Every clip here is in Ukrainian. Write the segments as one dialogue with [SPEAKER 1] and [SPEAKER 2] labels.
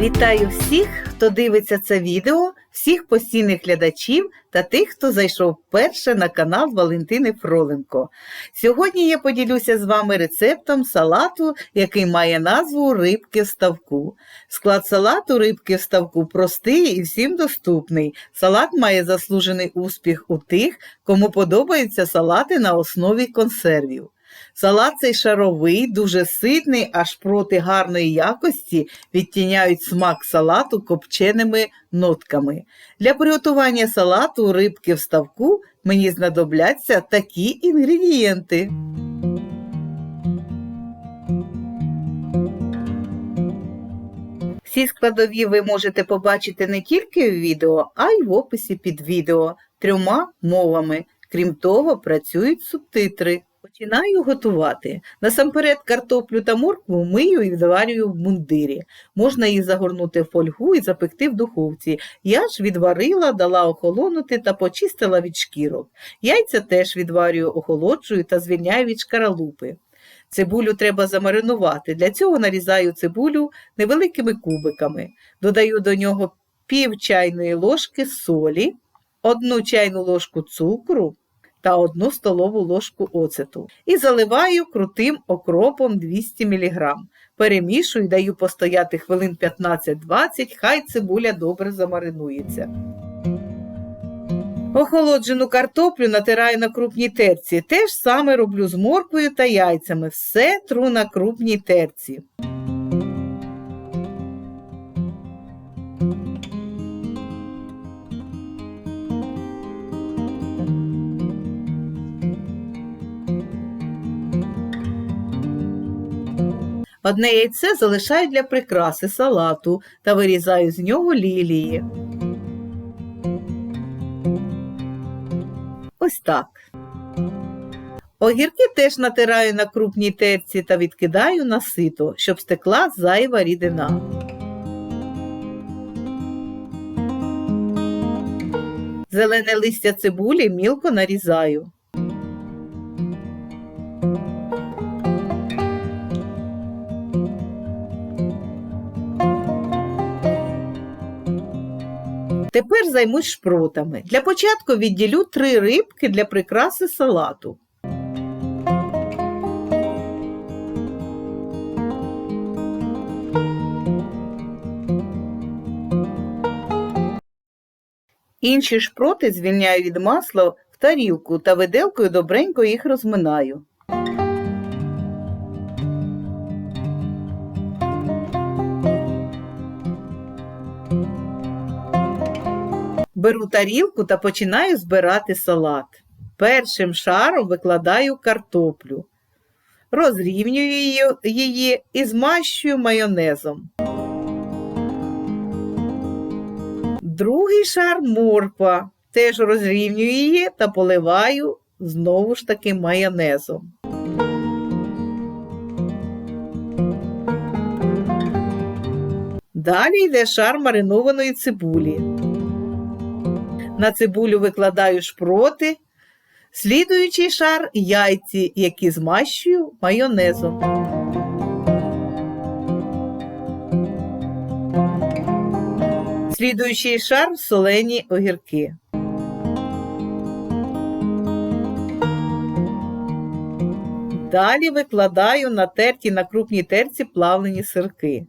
[SPEAKER 1] Вітаю всіх, хто дивиться це відео, всіх постійних глядачів та тих, хто зайшов вперше на канал Валентини Фроленко. Сьогодні я поділюся з вами рецептом салату, який має назву рибки в ставку. Склад салату рибки в ставку простий і всім доступний. Салат має заслужений успіх у тих, кому подобаються салати на основі консервів. Салат цей шаровий, дуже ситний, аж проти гарної якості відтіняють смак салату копченими нотками. Для приготування салату рибки в ставку мені знадобляться такі інгредієнти. Всі складові ви можете побачити не тільки в відео, а й в описі під відео трьома мовами. Крім того, працюють субтитри. Починаю готувати. Насамперед картоплю та моркву мию і відварюю в мундирі. Можна її загорнути в фольгу і запекти в духовці. Я ж відварила, дала охолонути та почистила від шкірок. Яйця теж відварюю, охолоджую та звільняю від шкаралупи. Цибулю треба замаринувати. Для цього нарізаю цибулю невеликими кубиками. Додаю до нього пів чайної ложки солі, одну чайну ложку цукру та одну столову ложку оцету. І заливаю крутим окропом 200 мг. Перемішую, даю постояти хвилин 15-20, хай цибуля добре замаринується. Охолоджену картоплю натираю на крупній терці. Те ж саме роблю з морквою та яйцями. Все тру на крупній терці. Одне яйце залишаю для прикраси салату та вирізаю з нього лілії. Ось так. Огірки теж натираю на крупній терці та відкидаю на сито, щоб стекла зайва рідина. Зелене листя цибулі мілко нарізаю. Тепер займусь шпротами. Для початку відділю три рибки для прикраси салату. Інші шпроти звільняю від масла в тарілку та виделкою добренько їх розминаю. Беру тарілку та починаю збирати салат. Першим шаром викладаю картоплю, розрівнюю її, і змащую майонезом. Другий шар морква. Теж розрівнюю її та поливаю знову ж таки майонезом. Далі йде шар маринованої цибулі. На цибулю викладаю шпроти, слідуючий шар яйці, які змащую майонезом. Слідуючий шар солені огірки. Далі викладаю на терті на крупній терці плавлені сирки.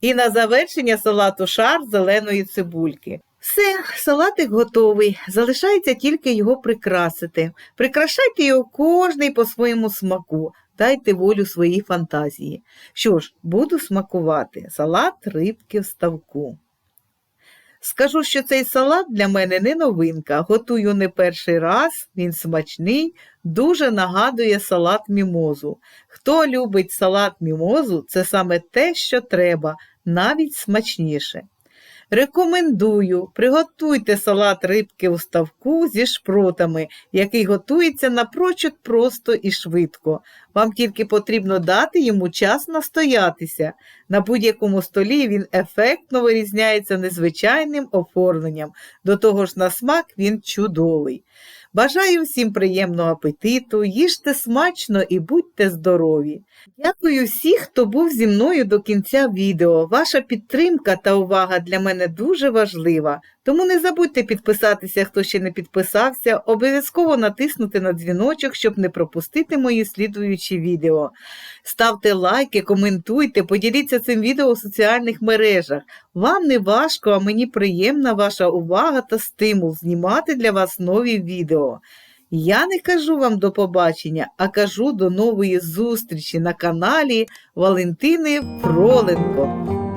[SPEAKER 1] І на завершення салату шар зеленої цибульки. Все, салатик готовий. Залишається тільки його прикрасити. Прикрашайте його кожний по своєму смаку. Дайте волю своїй фантазії. Що ж, буду смакувати салат рибки в ставку. Скажу, що цей салат для мене не новинка. Готую не перший раз, він смачний, дуже нагадує салат мімозу. Хто любить салат мімозу, це саме те, що треба, навіть смачніше. Рекомендую, приготуйте салат рибки у ставку зі шпротами, який готується напрочуд просто і швидко. Вам тільки потрібно дати йому час настоятися. На будь-якому столі він ефектно вирізняється незвичайним оформленням, до того ж на смак він чудовий. Бажаю всім приємного апетиту, їжте смачно і будьте здорові! Дякую всіх, хто був зі мною до кінця відео. Ваша підтримка та увага для мене дуже важлива. Тому не забудьте підписатися, хто ще не підписався, обов'язково натиснути на дзвіночок, щоб не пропустити мої слідуючі відео. Ставте лайки, коментуйте, поділіться цим відео у соціальних мережах. Вам не важко, а мені приємна ваша увага та стимул знімати для вас нові Я не кажу вам до побачення, а кажу до нової зустрічі на каналі Валентини Фроленко.